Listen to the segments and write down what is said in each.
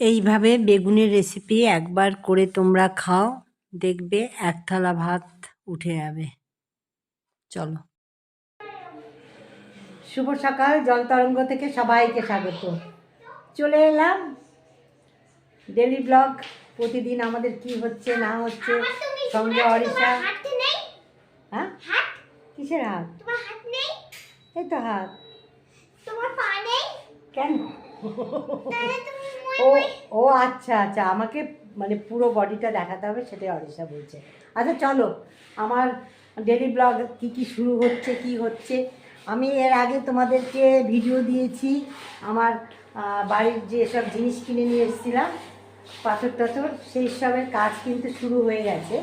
এইভাবে বেগুনের রেসিপি একবার করে তোমরা খাও দেখবে এক থালা ভাত উঠে যাবে। চলো। শুভ সকাল জল তরঙ্গ থেকে সবাইকে স্বাগত। চলে এলাম। ডেলি ব্লগ প্রতিদিন আমাদের কি হচ্ছে না হচ্ছে সঙ্গে অরিষা। হ্যাঁ? হাত? কিসের হাত? তোমার হাত নেই? এই তো হাত। তোমার পা নেই? কেন? ও ও আচ্ছা আচ্ছা আমাকে মানে পুরো বডিটা দেখাতে হবে সেটাই অরিষা বলছে। আচ্ছা চলো আমার ডেলি ব্লগ কি কি শুরু হচ্ছে কি হচ্ছে? আমি এর আগে তোমাদেরকে ভিডিও দিয়েছি আমার বাড়ির যে সব জিনিস কিনে নিয়ে এসেছিলাম পাথর টাথর সেই সবের কাজ কিন্তু শুরু হয়ে গেছে।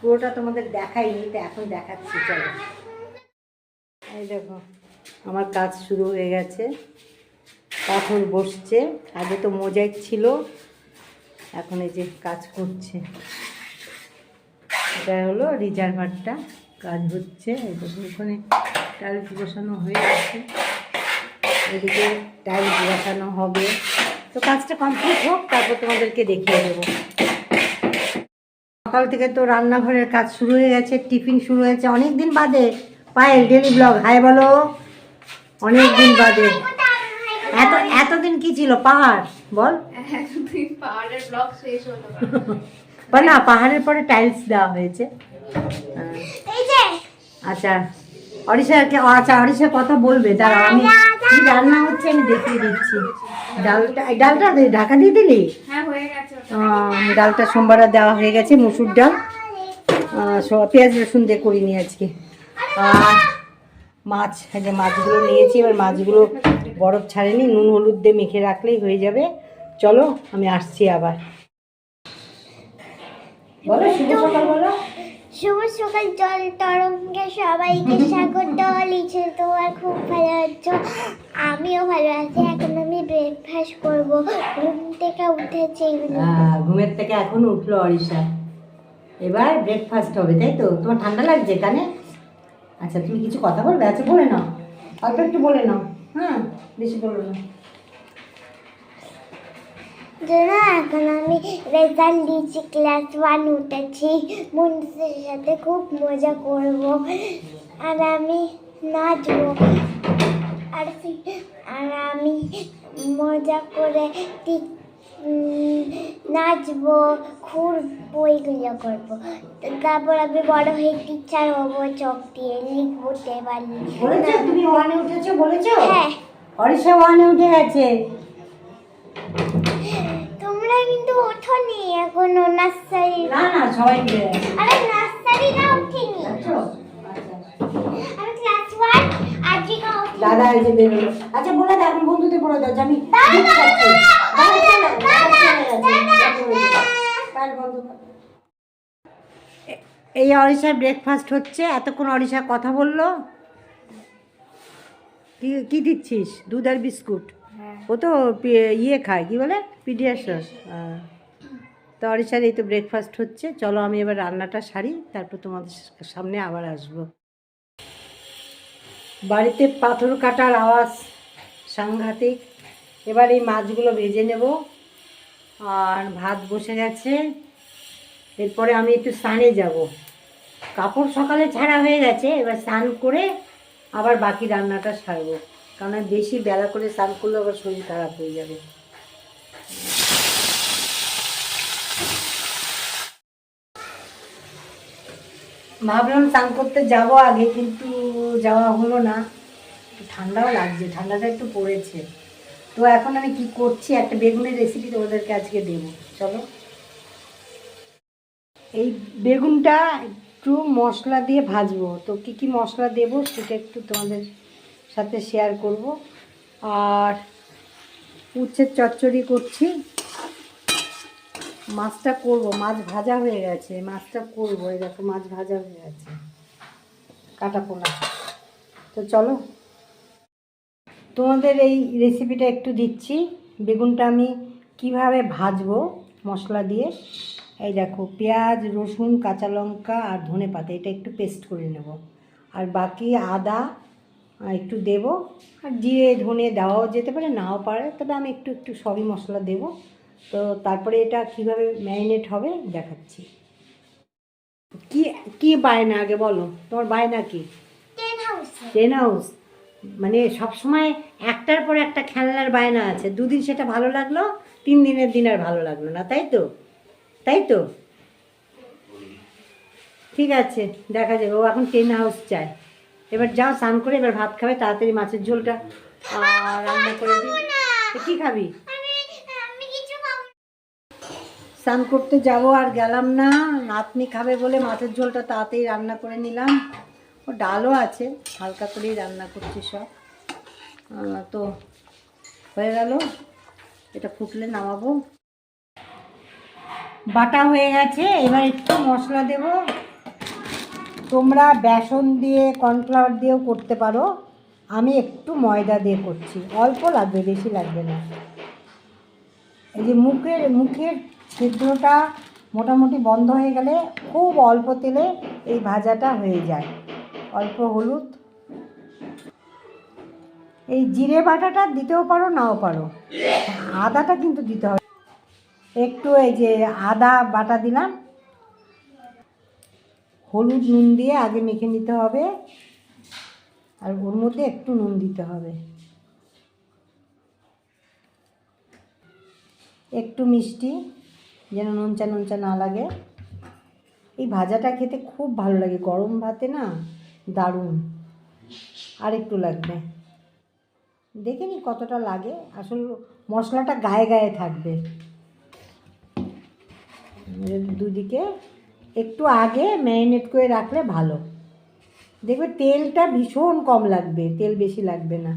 পুরোটা তোমাদের দেখাইনি তো এখন দেখাচ্ছি চলো। এই দেখো আমার কাজ শুরু হয়ে গেছে। পাথর বসছে। আগে তো মোজাইক ছিল, এখন এই যে কাজ করছে। এটা হলো রিজার্ভারটা, কাজ হচ্ছে। ওখানে টাইলস বসানো হয়ে গেছে। এদিকে টাইলস বসানো হবে। তো কাজটা কমপ্লিট হোক, তারপর তোমাদেরকে দেখিয়ে দেবো। সকাল থেকে তো রান্নাঘরের কাজ শুরু হয়ে গেছে, টিফিন শুরু হয়েছে। অনেক দিন বাদে পায়েল ডেলি ব্লগ। হাই বলো অনেক দিন বাদে। এত এতদিন কি ছিল? পাহাড় বল। এতদিন পাহাড়ের ব্লগ শেষ হলো বা না পাহাড়ের পরে টাইলস দেওয়া হয়েছে। হ্যাঁ। এই যে। আচ্ছা অরিষাকে আচ্ছা অরিষা কথা বলবে দাঁড়াও আমি কি রান্না হচ্ছে আমি দেখিয়ে দিচ্ছি। ডালটা ডালটা ঢাকা দিয়ে দিলি? হ্যাঁ হয়ে ডালটা সোমবার দেওয়া হয়ে গেছে মুসুর ডাল। পেঁয়াজ রসুন দিয়ে করিনি আজকে। আর মাছ এই যে মাছগুলো নিয়েছি এবার মাছগুলো বরফ ছাড়েনি নুন হলুদ দিয়ে মেখে রাখলেই হয়ে যাবে। চলো আমি আসছি আবার। বলো শুভ সকাল বলো। শুভ সকাল জল তরঙ্গে সবাইকে স্বাগত। লিখে তোমার খুব ভালো আছো? আমিও ভালো আছি। এখন আমি ব্রেকফাস্ট করব। ঘুম থেকে উঠেছি। ঘুমের থেকে এখন উঠল অরিষা এবার ব্রেকফাস্ট হবে তাই তো? তোমার ঠান্ডা লাগছে কানে? আচ্ছা তুমি কিছু কথা বলবে? আচ্ছা বলে নাও। অল্প একটু বলে নাও। হ্যাঁ বেশি বলো না। এখন আমি রেজাল্ট দিয়েছি ক্লাস ওয়ান উঠেছি। বন্ধুদের সাথে খুব মজা করব। আর আমি নাচবো। আর আর আমি মজা করে ঠিক নাচবো ঘুরবো এগুলো করব। তারপর আমি বড় হয়ে টিচার হব চক দিয়ে লিখব টেবাল বলেছ? তুমি ওয়ানে উঠেছো? বলেছ? হ্যাঁ। অরিষা ওয়ানে উঠে গেছে। তোমরা কিন্তু ওঠোনি এখনও নার্সারি। না না সবাই আরে নার্সারিটা উঠিনি আচ্ছা। আচ্ছা আমি ক্লাস ওয়ান আজকে উঠি দাদা এই যে বেরোলো আচ্ছা বলে দাও এখন বন্ধুদের বলে দাও আমি এই অরিষার ব্রেকফাস্ট হচ্ছে এতক্ষণ অরিষা কথা বলল কি কি দিচ্ছিস দুধ আর বিস্কুট ও তো ইয়ে খায় কি বলে পিডিয়াশন তো অরিষার এই তো ব্রেকফাস্ট হচ্ছে চলো আমি এবার রান্নাটা সারি তারপর তোমাদের সামনে আবার আসব বাড়িতে পাথর কাটার আওয়াজ সাংঘাতিক। এবার এই মাছগুলো ভেজে নেব। আর ভাত বসে গেছে। এরপরে আমি একটু স্নানে যাব। কাপড় সকালে ছাড়া হয়ে গেছে। এবার স্নান করে আবার বাকি রান্নাটা সারবো। কারণ বেশি বেলা করে স্নান করলে আবার শরীর খারাপ হয়ে যাবে। ভাবলাম স্নান করতে যাব আগে, কিন্তু যাওয়া হলো না। একটু ঠান্ডাও লাগছে, ঠান্ডাটা একটু পড়েছে। তো এখন আমি কি করছি, একটা বেগুনের রেসিপি তোমাদেরকে আজকে দেবো। চলো। এই বেগুনটা একটু মশলা দিয়ে ভাজবো। তো কি কি মশলা দেবো সেটা একটু তোমাদের সাথে শেয়ার করব। আর উচ্ছের চচ্চড়ি করছি। মাছটা করব, মাছ ভাজা হয়ে গেছে, মাছটা করব, এই দেখো মাছ ভাজা হয়ে গেছে, কাটা পোনা। তো চলো। তোমাদের এই রেসিপিটা একটু দিচ্ছি, বেগুনটা আমি কীভাবে ভাজবো মশলা দিয়ে, এই দেখো, পেঁয়াজ, রসুন, কাঁচা লঙ্কা আর ধনে পাতা, এটা একটু পেস্ট করে নেব। আর বাকি আদা একটু দেব, আর জিরে, ধনে দেওয়াও যেতে পারে, নাও পারে, তবে আমি একটু একটু সবই মশলা দেবো। তো তারপরে এটা কীভাবে ম্যারিনেট হবে দেখাচ্ছি। কি কি বায়না আগে বলো? তোমার বায়না কি? টেন হাউসে মানে সবসময় একটার পর একটা খেলনার বায়না আছে। দুদিন সেটা ভালো লাগল তিন দিনের দিন আর ভালো লাগল না তাই তো? তাই তো? ঠিক আছে দেখা যাবে। ও এখন টেন হাউস চায়। এবার যাও স্নান করে এবার ভাত খাবে তাড়াতাড়ি মাছের ঝোলটা রান্না করে দিই। কি খাবি আমি আমি কিছু খাব স্নান করতে যাব আর গেলাম না। নাতনি খাবে বলে মাছের ঝোলটা তাড়াতাড়ি রান্না করে নিলাম। ও ডালও আছে, হালকা করেই রান্না করছি সব। তো হয়ে গেল, এটা ফুটলে নামাবো। বাটা হয়ে গেছে, এবার একটু মশলা দেব। তোমরা বেসন দিয়ে, কর্নফ্লাওয়ার দিয়েও করতে পারো। আমি একটু ময়দা দিয়ে করছি। অল্প লাগবে, বেশি লাগবে না। এই যে মুখের মুখের ছিদ্রটা মোটামুটি বন্ধ হয়ে গেলে খুব অল্প তেলে এই ভাজাটা হয়ে যায়। অল্প হলুদ। এই জিরে বাটাটা দিতেও পারো, নাও পারো। আদাটা কিন্তু দিতে হবে। একটু এই যে আদা বাটা দিলাম। হলুদ নুন দিয়ে আগে মেখে নিতে হবে। আর ওর মধ্যে একটু নুন দিতে হবে। একটু মিষ্টি। যেন নুনচা নুনচা না লাগে। এই ভাজাটা খেতে খুব ভালো লাগে। গরম ভাতে না দারুণ। আর একটু লাগবে। দেখে নি কতটা লাগে। আসল মশলাটা গায়ে গায়ে থাকবে। দুদিকে একটু আগে ম্যারিনেট করে রাখলে ভালো। দেখবে তেলটা ভীষণ কম লাগবে। তেল বেশি লাগবে না।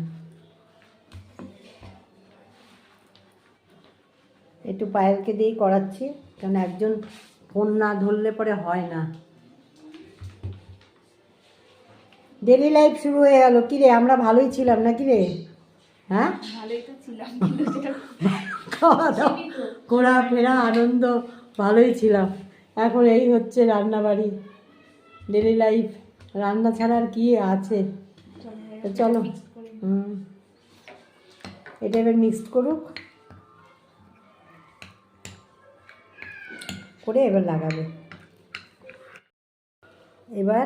একটু পায়েলকে দিয়েই করাচ্ছি কারণ একজন ফোন না ধরলে পরে হয় না। ডেলি লাইফ শুরু হয়ে গেল। কিরে আমরা ভালোই ছিলাম না কিরে হ্যাঁ? খাওয়া দাওয়া ঘোরাফেরা আনন্দ ভালোই ছিলাম। এখন এই হচ্ছে রান্নাবাড়ি। ডেলি লাইফ রান্না ছাড়া আর কি আছে? চলো হুম। এটা এবার মিক্সড করুক। করে এবার লাগাবে। এবার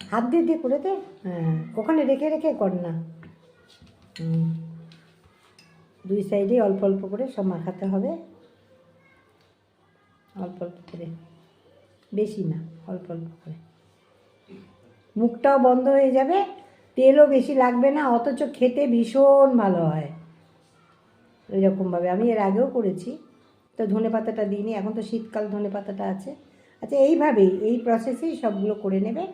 হাত দিয়ে দিয়ে করে দে। হ্যাঁ ওখানে রেখে রেখে কর না। দুই সাইডে অল্প অল্প করে সব মাখাতে হবে। অল্প অল্প করে, বেশি না, অল্প অল্প করে। মুখটাও বন্ধ হয়ে যাবে, তেলও বেশি লাগবে না, অথচ খেতে ভীষণ ভালো হয়। ওইরকমভাবে, আমি এর আগেও করেছি। তো ধনে পাতাটা দিইনি, এখন তো শীতকাল, ধনে পাতাটা আছে। আচ্ছা এইভাবেই, এই প্রসেসেই সবগুলো করে নেবে।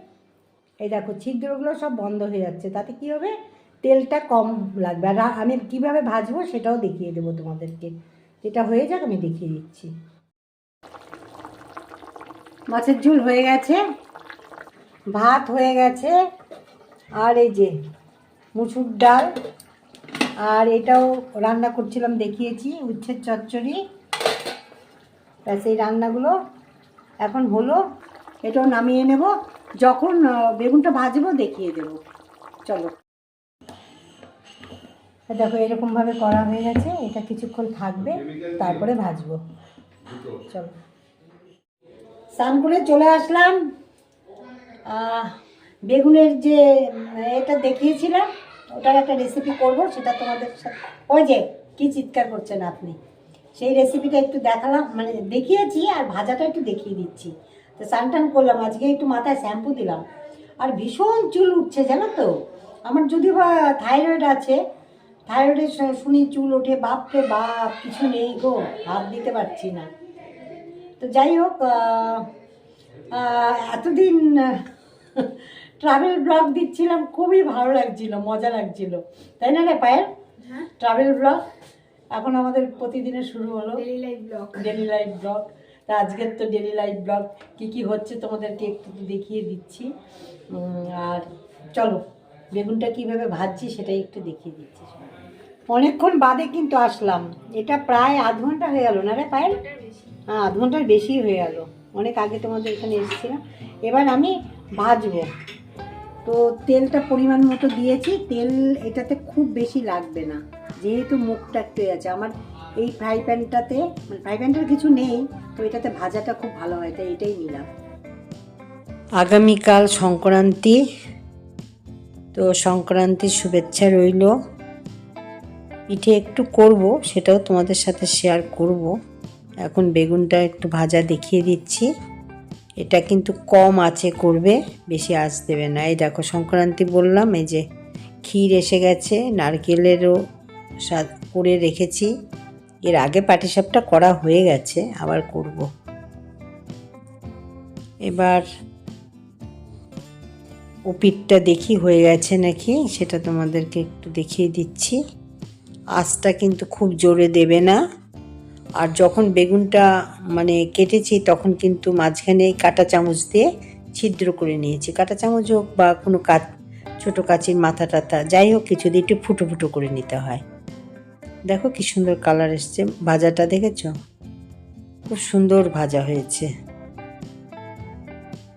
এই দেখো, ছিদ্রগুলো সব বন্ধ হয়ে যাচ্ছে। তাতে কি হবে? তেলটা কম লাগবে। আর আমি কীভাবে ভাজবো সেটাও দেখিয়ে দেবো তোমাদেরকে। যেটা হয়ে যাক, আমি দেখিয়ে দিচ্ছি। মাছের ঝোল হয়ে গেছে। ভাত হয়ে গেছে। আর এই যে মুসুর ডাল। আর এটাও রান্না করছিলাম, দেখিয়েছি, উচ্ছের চচ্চড়ি। ব্যাস, এই রান্নাগুলো এখন হলো, এটাও নামিয়ে নেব। যখন বেগুনটা ভাজবো দেখিয়ে দেবো। চলো। দেখো, এরকমভাবে করা হয়ে গেছে। এটা কিছুক্ষণ থাকবে, তারপরে ভাজবো। চলো। স্নান করে চলে আসলাম। বেগুনের যে এটা দেখিয়েছিলাম, ওটার একটা রেসিপি করব, সেটা তোমাদের ওই যে, কি চিৎকার করছেন আপনি? সেই রেসিপিটা একটু দেখালাম মানে দেখিয়েছি আর ভাজাটা একটু দেখিয়ে দিচ্ছি। তো স্নান করলাম আজকে একটু মাথায় শ্যাম্পু দিলাম। আর ভীষণ চুল উঠছে জানো তো? আমার যদি বা থাইরয়েড আছে থাইরয়েডের শ- শুনি চুল ওঠে বাপরে বাপ কিছু নেই গো হাত দিতে পারছি না। তো যাই হোক এতদিন ট্রাভেল ব্লগ দিচ্ছিলাম খুবই ভালো লাগছিল মজা লাগছিল। তাই না রে পায়ের ট্রাভেল ব্লগ এখন আমাদের প্রতিদিনের শুরু হলো daily life blog daily life blog তা আজকের তো ডেলি লাইফ ব্লগ কী কী হচ্ছে তোমাদেরকে একটু দেখিয়ে দিচ্ছি। আর চলো বেগুনটা কীভাবে ভাজছি সেটাই একটু দেখিয়ে দিচ্ছি। অনেকক্ষণ বাদে কিন্তু আসলাম। এটা প্রায় আধ ঘণ্টা হয়ে গেল না রে পায়েল? হ্যাঁ আধ ঘণ্টার বেশি হয়ে গেল। অনেক আগে তোমাদের এখানে এসেছিলাম। এবার আমি ভাজবো। তো তেলটা পরিমাণ মতো দিয়েছি। তেল এটাতে খুব বেশি লাগবে না। যেহেতু মুখটা একটু আছে, আমার এই ফ্রাই প্যানটাতে মানে ফ্রাই প্যানটার কিছু নেই তো এটাতে ভাজাটা খুব ভালো হয়, তাই এটাই নিলাম। আগামীকাল সংক্রান্তি, তো সংক্রান্তির শুভেচ্ছা রইল। পিঠে একটু করব, সেটাও তোমাদের সাথে শেয়ার করব। এখন বেগুনটা একটু ভাজা দেখিয়ে দিচ্ছি। এটা কিন্তু কম আছে করবে, বেশি আঁচ দেবে না। এই দেখো, সংক্রান্তি বললাম, এই যে ক্ষীর এসে গেছে, নারকেলেরও করে রেখেছি। এর আগে পাটিসাপটা করা হয়ে গেছে, আবার করব। এবার ও পিঠটা দেখি হয়ে গেছে নাকি, সেটা তোমাদেরকে একটু দেখিয়ে দিচ্ছি। আঁচটা কিন্তু খুব জোরে দেবে না। আর যখন বেগুনটা মানে কেটেছি, তখন কিন্তু মাঝখানে কাঁটা চামচ দিয়ে ছিদ্র করে নিয়েছি। কাঁটা চামচ হোক বা কোনো কাচ, ছোটো কাচির মাথা টাথা যাই হোক কিছু দিয়ে একটু ফুটো ফুটো করে নিতে হয়। দেখো কি সুন্দর কালার এসছে। ভাজাটা দেখেছ? খুব সুন্দর ভাজা হয়েছে।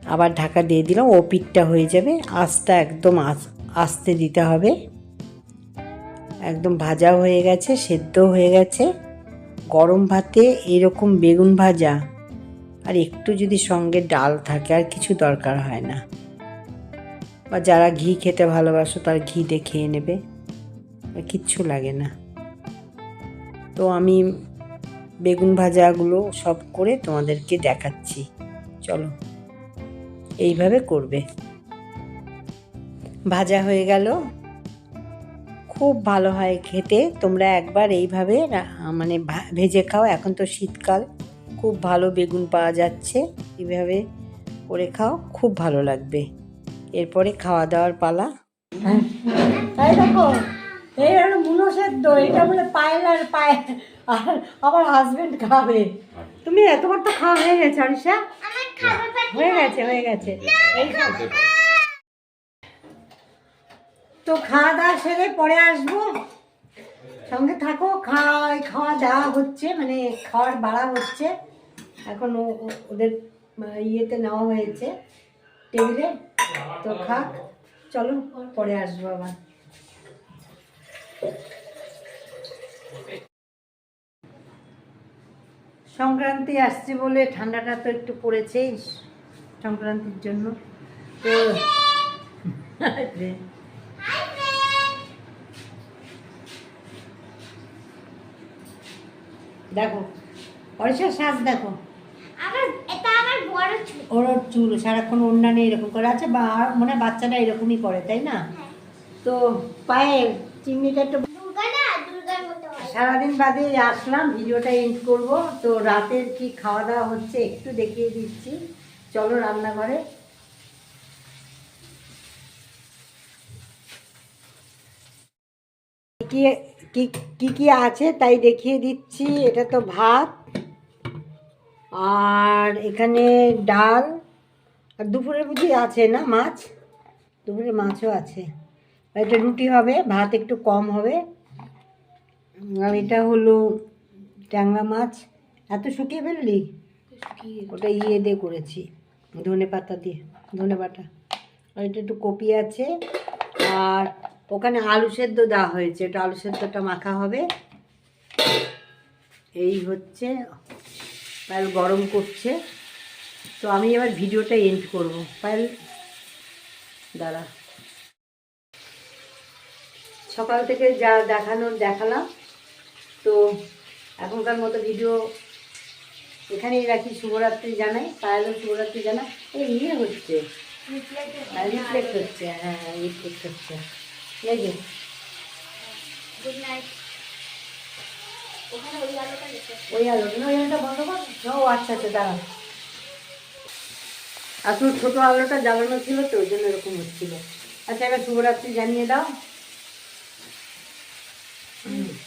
আবার ঢাকা দিয়ে দিলাম, ও পিঠটা হয়ে যাবে। আঁচটা একদম আস- আস্তে দিতে হবে। একদম ভাজা হয়ে গেছে সেদ্ধ হয়ে গেছে। গরম ভাতে এরকম বেগুন ভাজা, আর একটু যদি সঙ্গে ডাল থাকে, আর কিছু দরকার হয় না। বা যারা ঘি খেতে ভালোবাসো, তার ঘি দিয়ে খেয়ে নেবে। কিচ্ছু লাগে না। তো আমি বেগুন ভাজাগুলো সব করে তোমাদেরকে দেখাচ্ছি। চলো এইভাবে করবে। ভাজা হয়ে গেল। খুব ভালো হয় খেতে। তোমরা একবার এইভাবে রা- মানে ভা- ভেজে খাও। এখন তো শীতকাল। খুব ভালো বেগুন পাওয়া যাচ্ছে। এইভাবে করে খাও। খুব ভালো লাগবে। এরপরে খাওয়া দাওয়ার পালা। তাই দেখো। এই হলো মুলো সেদ্ধ এটা বলে পায়েল আর পায়ে আর আমার হাজবেন্ড খাবে। তুমি এতবার তো খাওয়া হয়ে গেছে অনিশা হয়ে গেছে হয়ে গেছে। তো। খাওয়া দাওয়া সেরে পরে আসব। সঙ্গে থাকো খাওয়া খাওয়া দাওয়া হচ্ছে মানে খাওয়ার বাড়া হচ্ছে। এখন ওদের ইয়েতে নেওয়া হয়েছে টেবিলে। তো খাক চলো পরে আসব আবার। সংক্রান্তি আসছে বলে ঠান্ডাটা তো একটু পড়েছেই সংক্রান্তির জন্য। তো দেখো অরিষার শ্বাস দেখো। ওর ওর চুল। সারাক্ষণ অন্যান্য এরকম করে আছে বা মনে হয় বাচ্চাটা এরকমই করে তাই না? তো পায়ে চিমনিটা একটু সারাদিন বাদে আসলাম ভিডিওটা এন্ড করব। তো রাতের কি খাওয়া দাওয়া হচ্ছে একটু দেখিয়ে দিচ্ছি। চলো রান্নাঘরে। কি কি কি কি আছে তাই দেখিয়ে দিচ্ছি। এটা তো ভাত। আর এখানে ডাল। আর দুপুরে বুঝি আছে না মাছ? দুপুরে মাছও আছে। এটা রুটি হবে, ভাত একটু কম হবে। আর এটা হলো ট্যাংরা মাছ। এত শুকিয়ে ফেললি? ওটা ইয়ে দিয়ে করেছি, ধনে পাতা দিয়ে, ধনে বাটা আর এটা একটু কপি আছে। আর ওখানে আলু সেদ্ধ দেওয়া হয়েছে, এটা আলু সেদ্ধটা মাখা হবে। এই হচ্ছে, পায়েল গরম করছে। তো আমি এবার ভিডিওটা এন্ড করব। পায়েল, দাঁড়া। সকাল থেকে যা দেখানোর দেখালাম। তো এখনকার মতো ভিডিও এখানেই রাখি শুভরাত্রি জানাই পায়েলও শুভরাত্রি জানা এই ইয়ে হচ্ছে রিফ্লেক্ট হচ্ছে। হ্যাঁ হ্যাঁ রিফ্লেক্ট হচ্ছে। এই যে। গুড নাইট ওই আলোটা ওই আলো ওই আলোটা বন্ধ কর। ও আচ্ছা আচ্ছা দাঁড়া আসলে ছোটো আলোটা জ্বালানো ছিল তো ওই জন্য এরকম হচ্ছিল। আচ্ছা এবার শুভরাত্রি জানিয়ে দাও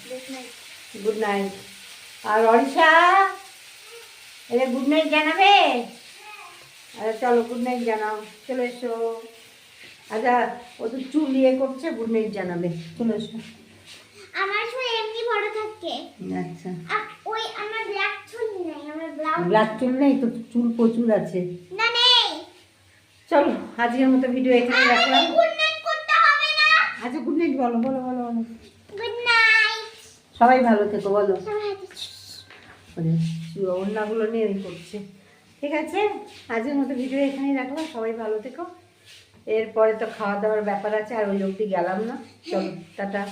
গুড নাইট গুড নাইট আর অরিষা এবার গুড নাইট জানাবে? আচ্ছা চলো গুড নাইট জানাও। চলে এসো। আচ্ছা ও তো চুল ইয়ে করছে গুড নাইট জানাবে। চলে এসো। আমার চুল এমনি বড় থাকে। আচ্ছা। ওই আমার ব্ল্যাক চুল নেই আমার ব্ল্যাক চুল নেই তো চুল প্রচুর আছে। না নেই। চলো আজকের মতো ভিডিও এখানে রাখলাম। গুড নাইট করতে হবে না। আচ্ছা গুড নাইট বলো বলো বলো বলো। সবাই ভালো থেকো বলো। অন্যগুলো নিয়ে করছে। ঠিক আছে? আজকের মতো ভিডিও এখানেই রাখলাম। সবাই ভালো থেকো। এরপরে তো খাওয়া দাওয়ার ব্যাপার আছে আর ওই লোকটি গেলাম না। চলো টাটা।